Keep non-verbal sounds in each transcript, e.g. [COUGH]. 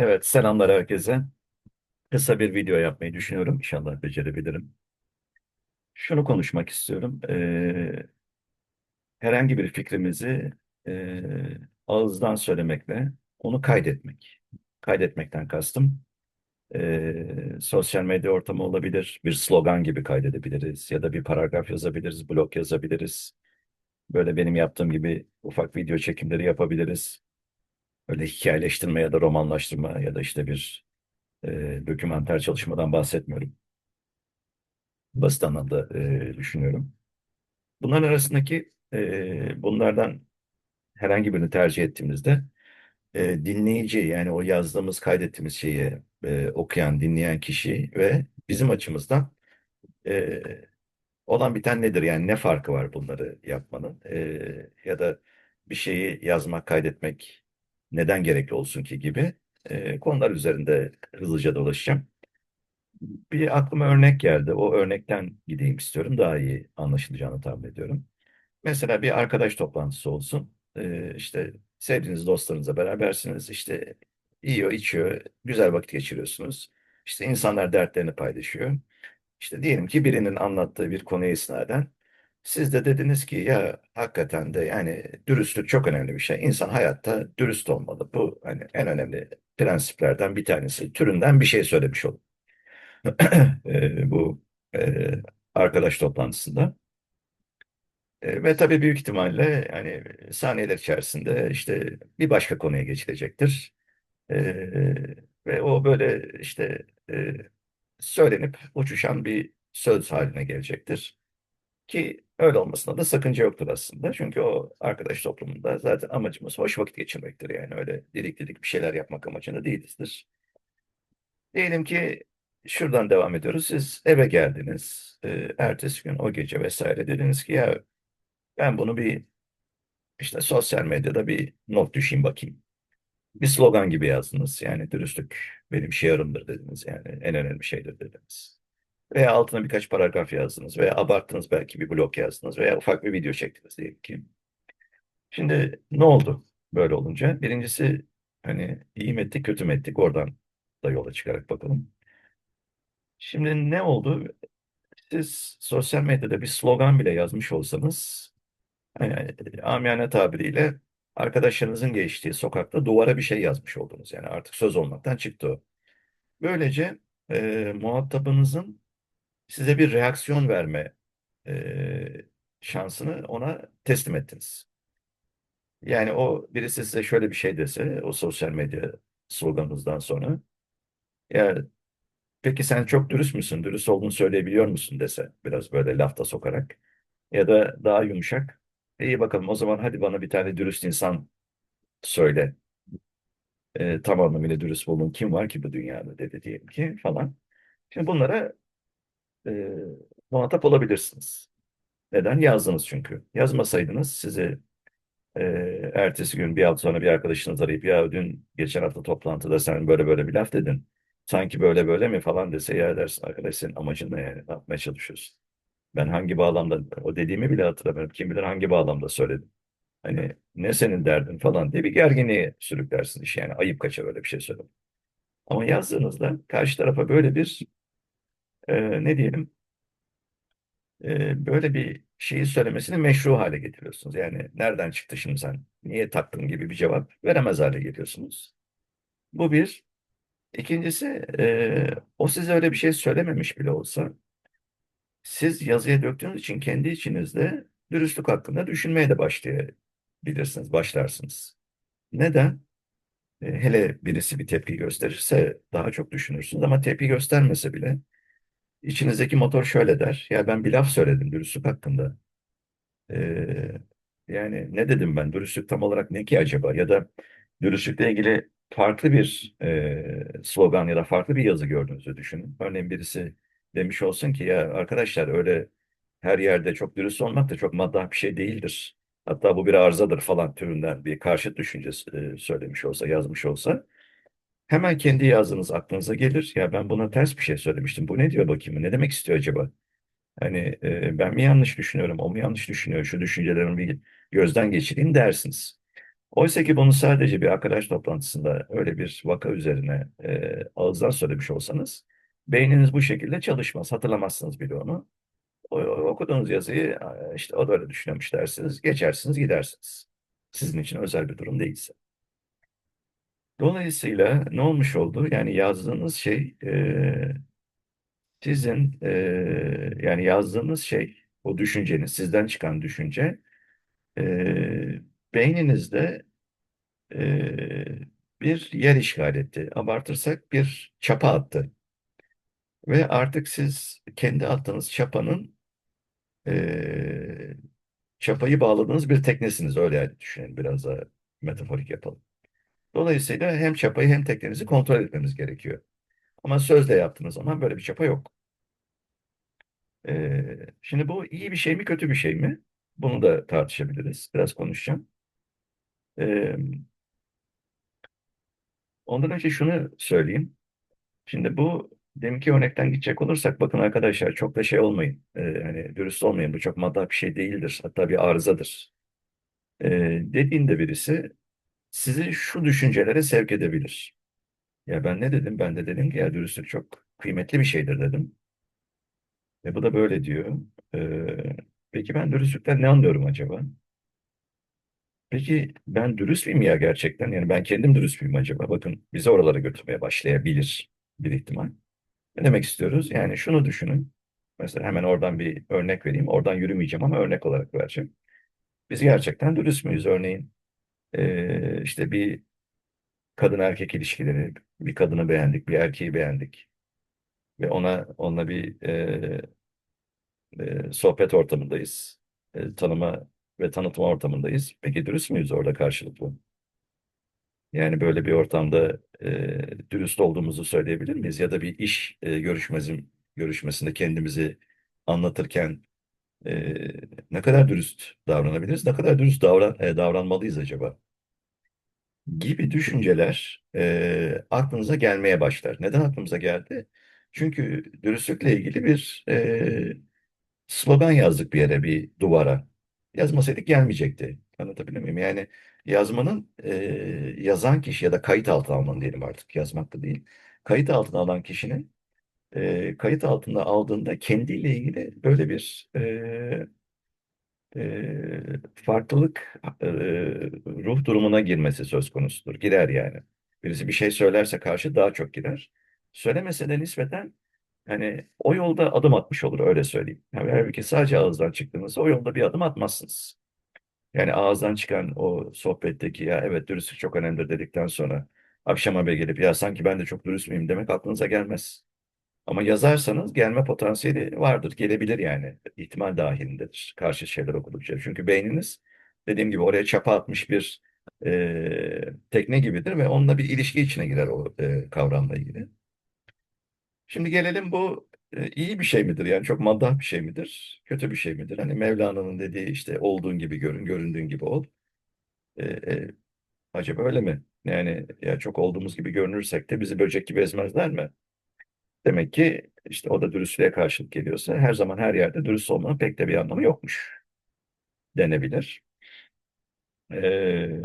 Evet, selamlar herkese. Kısa bir video yapmayı düşünüyorum. İnşallah becerebilirim. Şunu konuşmak istiyorum. Ee, herhangi bir fikrimizi e, ağızdan söylemekle onu kaydetmek. Kaydetmekten kastım. e, sosyal medya ortamı olabilir, bir slogan gibi kaydedebiliriz ya da bir paragraf yazabiliriz, blog yazabiliriz. Böyle benim yaptığım gibi ufak video çekimleri yapabiliriz. Öyle hikayeleştirme ya da romanlaştırma ya da işte bir e, dokümanter çalışmadan bahsetmiyorum. Basit anlamda e, düşünüyorum. Bunların arasındaki e, bunlardan herhangi birini tercih ettiğimizde e, dinleyici yani o yazdığımız, kaydettiğimiz şeyi e, okuyan, dinleyen kişi ve bizim açımızdan e, olan biten nedir? Yani ne farkı var bunları yapmanın? E, ya da bir şeyi yazmak, kaydetmek neden gerekli olsun ki gibi e, konular üzerinde hızlıca dolaşacağım. Bir aklıma örnek geldi. O örnekten gideyim istiyorum. Daha iyi anlaşılacağını tahmin ediyorum. Mesela bir arkadaş toplantısı olsun. Ee, işte sevdiğiniz dostlarınızla berabersiniz. İşte yiyor, içiyor, güzel vakit geçiriyorsunuz. İşte insanlar dertlerini paylaşıyor. İşte diyelim ki birinin anlattığı bir konuya isnaden siz de dediniz ki ya hakikaten de yani dürüstlük çok önemli bir şey. İnsan hayatta dürüst olmalı. Bu hani en önemli prensiplerden bir tanesi. Türünden bir şey söylemiş olun. [CLEARS THROAT] Ee, bu e, arkadaş toplantısında. E, ve tabii büyük ihtimalle yani saniyeler içerisinde işte bir başka konuya geçilecektir. E, ve o böyle işte e, söylenip uçuşan bir söz haline gelecektir. Ki öyle olmasına da sakınca yoktur aslında. Çünkü o arkadaş toplumunda zaten amacımız hoş vakit geçirmektir. Yani öyle didik didik bir şeyler yapmak amacında değilizdir. Diyelim ki şuradan devam ediyoruz. Siz eve geldiniz. E, ertesi gün o gece vesaire dediniz ki ya ben bunu bir işte sosyal medyada bir not düşeyim bakayım. Bir slogan gibi yazdınız. Yani dürüstlük benim şiarımdır dediniz. Yani en önemli şeydir dediniz. Veya altına birkaç paragraf yazdınız. Veya abarttınız belki bir blog yazdınız. Veya ufak bir video çektiniz diyelim ki. Şimdi ne oldu böyle olunca? Birincisi hani iyi mi ettik kötü mü ettik oradan da yola çıkarak bakalım. Şimdi ne oldu? Siz sosyal medyada bir slogan bile yazmış olsanız Yani, amiyane tabiriyle arkadaşlarınızın geçtiği sokakta duvara bir şey yazmış oldunuz. Yani artık söz olmaktan çıktı o. Böylece e, muhatabınızın size bir reaksiyon verme e, şansını ona teslim ettiniz. Yani o birisi size şöyle bir şey dese o sosyal medya sloganınızdan sonra ya peki sen çok dürüst müsün? Dürüst olduğunu söyleyebiliyor musun dese biraz böyle lafta sokarak ya da daha yumuşak. İyi bakalım o zaman hadi bana bir tane dürüst insan söyle. E, tam anlamıyla dürüst olun kim var ki bu dünyada dedi diyelim ki falan. Şimdi bunlara e, muhatap olabilirsiniz. Neden? Yazdınız çünkü. Yazmasaydınız sizi e, ertesi gün bir hafta sonra bir arkadaşınız arayıp ya dün geçen hafta toplantıda sen böyle böyle bir laf dedin. Sanki böyle böyle mi falan dese ya dersin arkadaş senin amacın ne yani? Ne yapmaya çalışıyorsun? Ben hangi bağlamda o dediğimi bile hatırlamıyorum. Kim bilir hangi bağlamda söyledim. Hani ne senin derdin falan diye bir gerginliğe sürüklersin iş yani ayıp kaçar öyle bir şey söylemek. Ama yazdığınızda karşı tarafa böyle bir e, ne diyelim e, böyle bir şeyi söylemesini meşru hale getiriyorsunuz. Yani nereden çıktı şimdi sen niye taktın gibi bir cevap veremez hale geliyorsunuz. Bu bir. İkincisi e, o size öyle bir şey söylememiş bile olsa siz yazıya döktüğünüz için kendi içinizde dürüstlük hakkında düşünmeye de başlayabilirsiniz, başlarsınız. Neden? E, Hele birisi bir tepki gösterirse daha çok düşünürsünüz ama tepki göstermese bile içinizdeki motor şöyle der. Ya ben bir laf söyledim dürüstlük hakkında. Ee, yani ne dedim ben? Dürüstlük tam olarak ne ki acaba? Ya da dürüstlükle ilgili farklı bir e, slogan ya da farklı bir yazı gördüğünüzü düşünün. Örneğin birisi demiş olsun ki ya arkadaşlar öyle her yerde çok dürüst olmak da çok maddah bir şey değildir. Hatta bu bir arızadır falan türünden bir karşıt düşüncesi e, söylemiş olsa, yazmış olsa hemen kendi yazdığınız aklınıza gelir. Ya ben buna ters bir şey söylemiştim. Bu ne diyor bakayım? Ne demek istiyor acaba? Hani e, ben mi yanlış düşünüyorum, o mu yanlış düşünüyor? Şu düşüncelerimi bir gözden geçireyim dersiniz. Oysa ki bunu sadece bir arkadaş toplantısında öyle bir vaka üzerine e, ağızdan söylemiş olsanız beyniniz bu şekilde çalışmaz. Hatırlamazsınız bile onu. O, okuduğunuz yazıyı e, işte o da öyle düşünüyormuş dersiniz. Geçersiniz gidersiniz. Sizin için özel bir durum değilse. Dolayısıyla ne olmuş oldu? Yani yazdığınız şey e, sizin e, yani yazdığınız şey o düşünceniz sizden çıkan düşünce e, beyninizde e, bir yer işgal etti. Abartırsak bir çapa attı. Ve artık siz kendi attığınız çapanın e, çapayı bağladığınız bir teknesiniz. Öyle düşünün. Biraz da metaforik yapalım. Dolayısıyla hem çapayı hem teknenizi kontrol etmemiz gerekiyor. Ama sözle yaptığınız zaman böyle bir çapa yok. E, şimdi bu iyi bir şey mi kötü bir şey mi? Bunu da tartışabiliriz. Biraz konuşacağım. E, ondan önce şunu söyleyeyim. Şimdi bu deminki örnekten gidecek olursak bakın arkadaşlar çok da şey olmayın. Ee, hani dürüst olmayın. Bu çok maddi bir şey değildir. Hatta bir arızadır. Ee, dediğinde birisi sizi şu düşüncelere sevk edebilir. Ya ben ne dedim? Ben de dedim ki ya dürüstlük çok kıymetli bir şeydir dedim. Ve bu da böyle diyor. Ee, peki ben dürüstlükten ne anlıyorum acaba? Peki ben dürüst miyim ya gerçekten? Yani ben kendim dürüst müyüm acaba? Bakın bizi oralara götürmeye başlayabilir bir ihtimal. Ne demek istiyoruz? Yani şunu düşünün. Mesela hemen oradan bir örnek vereyim. Oradan yürümeyeceğim ama örnek olarak vereceğim. Biz gerçekten dürüst müyüz? Örneğin eee, işte bir kadın erkek ilişkileri, bir kadını beğendik, bir erkeği beğendik ve ona onunla bir eee, eee, sohbet ortamındayız. Eee, tanıma ve tanıtma ortamındayız. Peki dürüst müyüz orada karşılıklı? Yani böyle bir ortamda e, dürüst olduğumuzu söyleyebilir miyiz? Ya da bir iş e, görüşmesin, görüşmesinde kendimizi anlatırken e, ne kadar dürüst davranabiliriz? Ne kadar dürüst davran, e, davranmalıyız acaba? Gibi düşünceler e, aklınıza gelmeye başlar. Neden aklımıza geldi? Çünkü dürüstlükle ilgili bir e, slogan yazdık bir yere, bir duvara. Yazmasaydık gelmeyecekti. Anlatabiliyor muyum? Yani yazmanın e, yazan kişi ya da kayıt altına almanın diyelim artık yazmak da değil. Kayıt altına alan kişinin e, kayıt altında aldığında kendiyle ilgili böyle bir e, e, farklılık e, ruh durumuna girmesi söz konusudur. Girer yani. Birisi bir şey söylerse karşı daha çok girer. Söylemese de nispeten hani o yolda adım atmış olur öyle söyleyeyim. Yani halbuki sadece ağızdan çıktığınızda o yolda bir adım atmazsınız. Yani ağızdan çıkan o sohbetteki ya evet dürüstlük çok önemlidir dedikten sonra akşama bir gelip ya sanki ben de çok dürüst müyüm demek aklınıza gelmez. Ama yazarsanız gelme potansiyeli vardır, gelebilir yani. İhtimal dahilindedir karşı şeyler okudukça. Çünkü beyniniz dediğim gibi oraya çapa atmış bir e, tekne gibidir ve onunla bir ilişki içine girer o e, kavramla ilgili. Şimdi gelelim bu e, iyi bir şey midir? Yani çok maddah bir şey midir? Kötü bir şey midir? Hani Mevlana'nın dediği işte olduğun gibi görün, göründüğün gibi ol. E, e, acaba öyle mi? Yani ya çok olduğumuz gibi görünürsek de bizi böcek gibi ezmezler mi? Demek ki işte o da dürüstlüğe karşılık geliyorsa her zaman her yerde dürüst olmanın pek de bir anlamı yokmuş denebilir. Ee,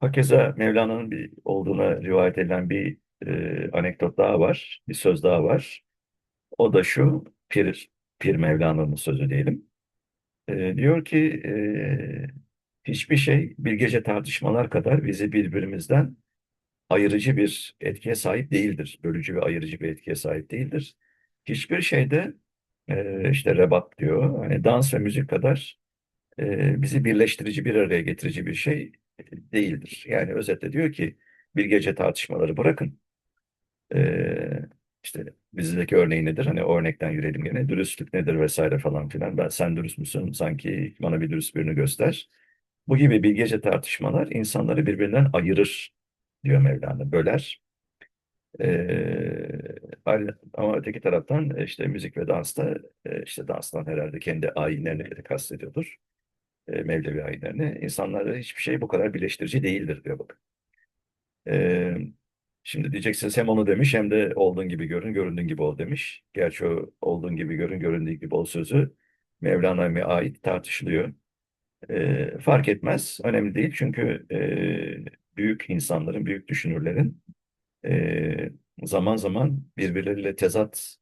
hakeza Mevlana'nın bir olduğuna rivayet edilen bir e, anekdot daha var, bir söz daha var. O da şu, Pir, Pir Mevlana'nın sözü diyelim. Ee, diyor ki e, hiçbir şey bir gece tartışmalar kadar bizi birbirimizden ayırıcı bir etkiye sahip değildir. Bölücü ve ayırıcı bir etkiye sahip değildir. Hiçbir şeyde e, işte rebat diyor. Hani dans ve müzik kadar e, bizi birleştirici, bir araya getirici bir şey değildir. Yani özetle diyor ki bir gece tartışmaları bırakın. E, işte bizdeki örneği nedir? Hani örnekten yürüyelim gene. Dürüstlük nedir vesaire falan filan. Ben sen dürüst müsün? Sanki bana bir dürüst birini göster. Bu gibi bilgece tartışmalar insanları birbirinden ayırır diyor Mevlana. Böler. Ee, ama öteki taraftan işte müzik ve dansta e, işte danstan herhalde kendi ayinlerini kastediyordur. E, Mevlevi ayinlerini. İnsanları hiçbir şey bu kadar birleştirici değildir diyor bak. Ee, şimdi diyeceksiniz hem onu demiş hem de olduğun gibi görün, göründüğün gibi ol demiş. Gerçi o olduğun gibi görün, göründüğün gibi ol sözü Mevlana'ya ait tartışılıyor. E, fark etmez, önemli değil. Çünkü e, büyük insanların, büyük düşünürlerin e, zaman zaman birbirleriyle tezat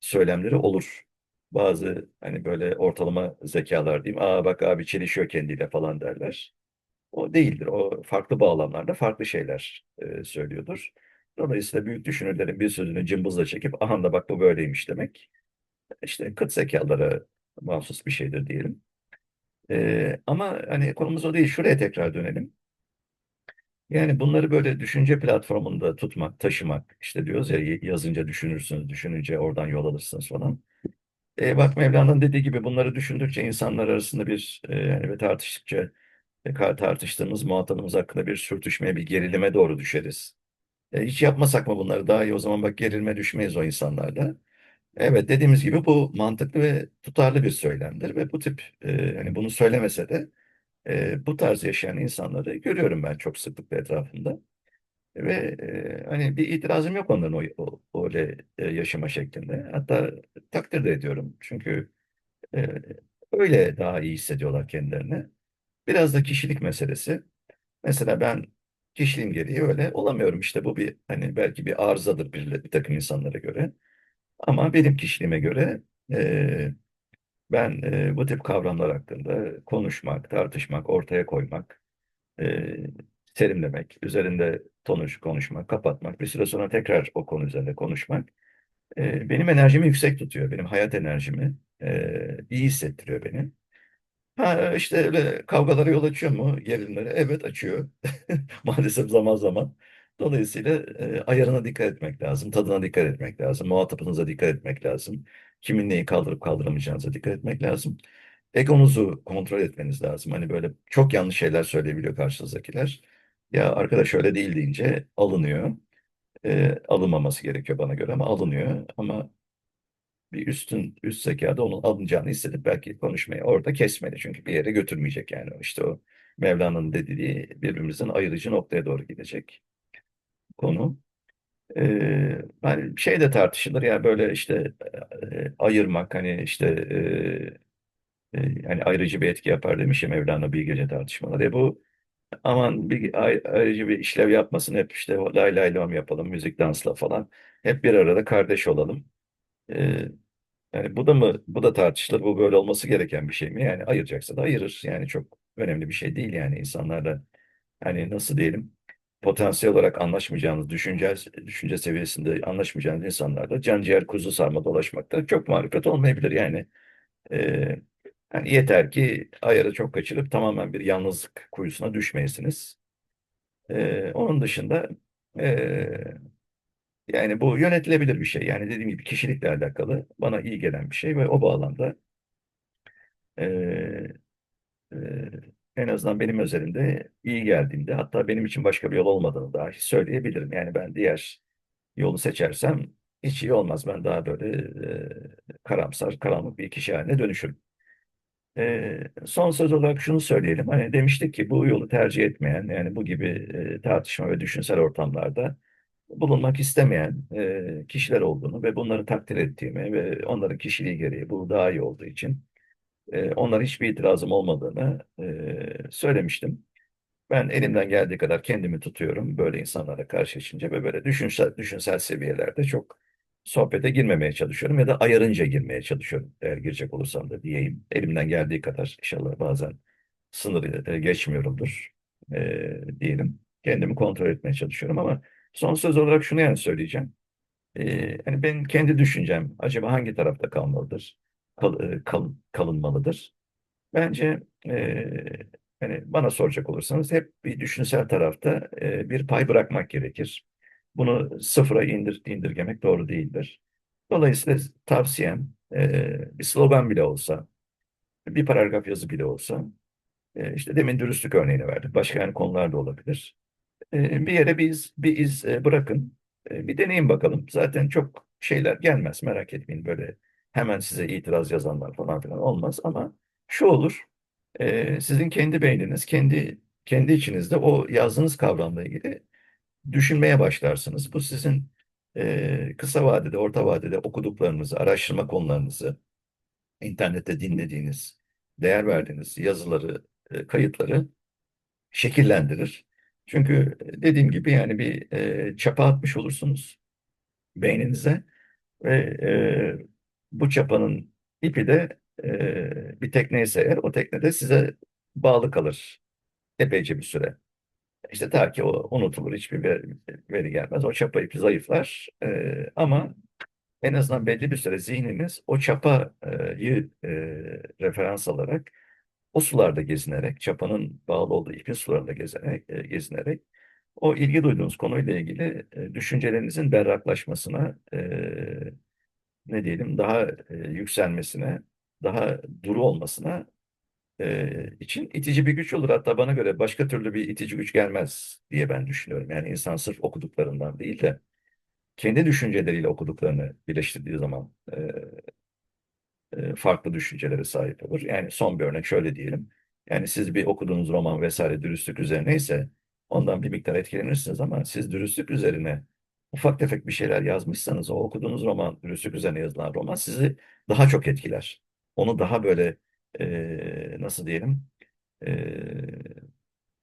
söylemleri olur. Bazı hani böyle ortalama zekalar diyeyim, aa bak abi çelişiyor kendiyle falan derler. O değildir. O farklı bağlamlarda farklı şeyler e, söylüyordur. Dolayısıyla büyük düşünürlerin bir sözünü cımbızla çekip aha da bak bu böyleymiş demek. İşte kıt zekalara mahsus bir şeydir diyelim. E, ama hani konumuz o değil. Şuraya tekrar dönelim. Yani bunları böyle düşünce platformunda tutmak, taşımak, işte diyoruz ya yazınca düşünürsünüz, düşününce oradan yol alırsınız falan. E, bak Mevlana'nın dediği gibi bunları düşündükçe insanlar arasında bir e, ve tartıştıkça e, tartıştığımız muhatabımız hakkında bir sürtüşmeye, bir gerilime doğru düşeriz. E, hiç yapmasak mı bunları daha iyi o zaman bak gerilme düşmeyiz o insanlarla. Evet dediğimiz gibi bu mantıklı ve tutarlı bir söylemdir ve bu tip e, hani bunu söylemese de e, bu tarz yaşayan insanları görüyorum ben çok sıklıkla etrafımda. Ve e, hani bir itirazım yok onların o, o öyle e, yaşama şeklinde. Hatta takdir de ediyorum. Çünkü e, öyle daha iyi hissediyorlar kendilerini. Biraz da kişilik meselesi. Mesela ben kişiliğim gereği öyle olamıyorum. İşte bu bir hani belki bir arızadır bir, bir takım insanlara göre. Ama benim kişiliğime göre e, ben e, bu tip kavramlar hakkında konuşmak, tartışmak, ortaya koymak, e, terimlemek, üzerinde konuş, konuşmak, kapatmak, bir süre sonra tekrar o konu üzerinde konuşmak e, benim enerjimi yüksek tutuyor. Benim hayat enerjimi e, iyi hissettiriyor beni. Ha, işte öyle kavgalara yol açıyor mu gerilimlere? Evet açıyor. [LAUGHS] Maalesef zaman zaman. Dolayısıyla e, ayarına dikkat etmek lazım, tadına dikkat etmek lazım, muhatabınıza dikkat etmek lazım. Kimin neyi kaldırıp kaldıramayacağınıza dikkat etmek lazım. Egonuzu kontrol etmeniz lazım. Hani böyle çok yanlış şeyler söyleyebiliyor karşınızdakiler. Ya arkadaş öyle değil deyince alınıyor. E, alınmaması gerekiyor bana göre ama alınıyor. Ama bir üstün üst zekada onun alınacağını hissedip belki konuşmayı orada kesmeli. Çünkü bir yere götürmeyecek yani. İşte o Mevlana'nın dediği birbirimizin ayırıcı noktaya doğru gidecek konu. Ee, hani şey de tartışılır ya böyle işte e, ayırmak hani işte e, e, hani ayrıcı bir etki yapar demiş ya Mevlana bir gece tartışmaları. E bu aman bir ay- ayrıcı bir işlev yapmasın hep işte lay lay lom yapalım müzik dansla falan. Hep bir arada kardeş olalım. Ee, yani bu da mı bu da tartışılır. Bu böyle olması gereken bir şey mi? Yani ayıracaksa da ayırır. Yani çok önemli bir şey değil yani insanlarla hani nasıl diyelim potansiyel olarak anlaşmayacağınız düşünce düşünce seviyesinde anlaşmayacağınız insanlarla can ciğer kuzu sarma dolaşmakta çok marifet olmayabilir yani. Ee, yani yeter ki ayarı çok kaçırıp tamamen bir yalnızlık kuyusuna düşmeyesiniz. Ee, onun dışında ee, yani bu yönetilebilir bir şey. Yani dediğim gibi kişilikle alakalı bana iyi gelen bir şey ve o bağlamda e, e, en azından benim özelimde iyi geldiğinde hatta benim için başka bir yol olmadığını dahi söyleyebilirim. Yani ben diğer yolu seçersem hiç iyi olmaz. Ben daha böyle e, karamsar, karanlık bir kişi haline dönüşürüm. E, son söz olarak şunu söyleyelim. Hani demiştik ki bu yolu tercih etmeyen yani bu gibi e, tartışma ve düşünsel ortamlarda bulunmak istemeyen e, kişiler olduğunu ve bunları takdir ettiğimi ve onların kişiliği gereği bu daha iyi olduğu için e, onlara hiçbir itirazım olmadığını e, söylemiştim. Ben elimden geldiği kadar kendimi tutuyorum böyle insanlara karşılaşınca ve böyle düşünsel, düşünsel seviyelerde çok sohbete girmemeye çalışıyorum ya da ayarınca girmeye çalışıyorum eğer girecek olursam da diyeyim. Elimden geldiği kadar inşallah bazen sınırı e, geçmiyorumdur e, diyelim. Kendimi kontrol etmeye çalışıyorum ama son söz olarak şunu yani söyleyeceğim. E, hani benim kendi düşüncem acaba hangi tarafta kalmalıdır? E, kal- kalınmalıdır? Bence e, hani bana soracak olursanız hep bir düşünsel tarafta e, bir pay bırakmak gerekir. Bunu sıfıra indir, indirgemek doğru değildir. Dolayısıyla tavsiyem e, bir slogan bile olsa, bir paragraf yazı bile olsa, e, işte demin dürüstlük örneğini verdik. Başka yani konular da olabilir. E, bir yere bir iz, bir iz e, bırakın, e, bir deneyin bakalım. Zaten çok şeyler gelmez, merak etmeyin. Böyle hemen size itiraz yazanlar falan filan olmaz ama şu olur, e, sizin kendi beyniniz, kendi kendi içinizde o yazdığınız kavramla ilgili düşünmeye başlarsınız. Bu sizin e, kısa vadede, orta vadede okuduklarınızı, araştırma konularınızı, internette dinlediğiniz değer verdiğiniz yazıları, e, kayıtları şekillendirir. Çünkü dediğim gibi yani bir e, çapa atmış olursunuz beyninize ve e, bu çapanın ipi de e, bir tekneyse eğer o teknede size bağlı kalır epeyce bir süre. İşte ta ki o unutulur, hiçbir veri, veri gelmez. O çapa ipi zayıflar. E, ama en azından belli bir süre zihniniz o çapayı e, referans alarak o sularda gezinerek, çapanın bağlı olduğu ipin sularında gezinerek, e, gezinerek o ilgi duyduğunuz konuyla ilgili e, düşüncelerinizin berraklaşmasına, e, ne diyelim, daha e, yükselmesine, daha duru olmasına e, için itici bir güç olur. Hatta bana göre başka türlü bir itici güç gelmez diye ben düşünüyorum. Yani insan sırf okuduklarından değil de kendi düşünceleriyle okuduklarını birleştirdiği zaman e, e, farklı düşüncelere sahip olur. Yani son bir örnek şöyle diyelim. Yani siz bir okuduğunuz roman vesaire dürüstlük üzerineyse ondan bir miktar etkilenirsiniz ama siz dürüstlük üzerine ufak tefek bir şeyler yazmışsanız o okuduğunuz roman, dürüstlük üzerine yazılan roman sizi daha çok etkiler. Onu daha böyle e, nasıl diyelim e,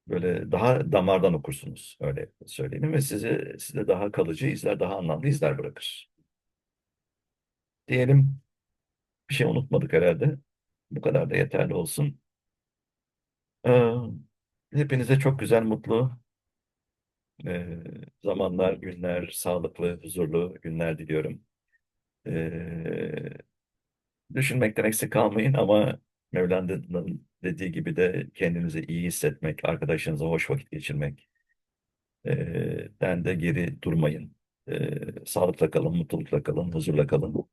böyle daha damardan okursunuz öyle söyleyeyim ve sizi size daha kalıcı izler, daha anlamlı izler bırakır. Diyelim bir şey unutmadık herhalde. Bu kadar da yeterli olsun. Ee, hepinize çok güzel, mutlu e, zamanlar, günler, sağlıklı, huzurlu günler diliyorum. Ee, düşünmekten eksik kalmayın ama Mevlana'nın dediği gibi de kendinizi iyi hissetmek, arkadaşınızla hoş vakit geçirmek, e, den de geri durmayın. Ee, sağlıkla kalın, mutlulukla kalın, huzurla kalın.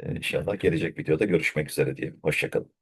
Ee, İnşallah gelecek videoda görüşmek üzere diyeyim. Hoşça kalın.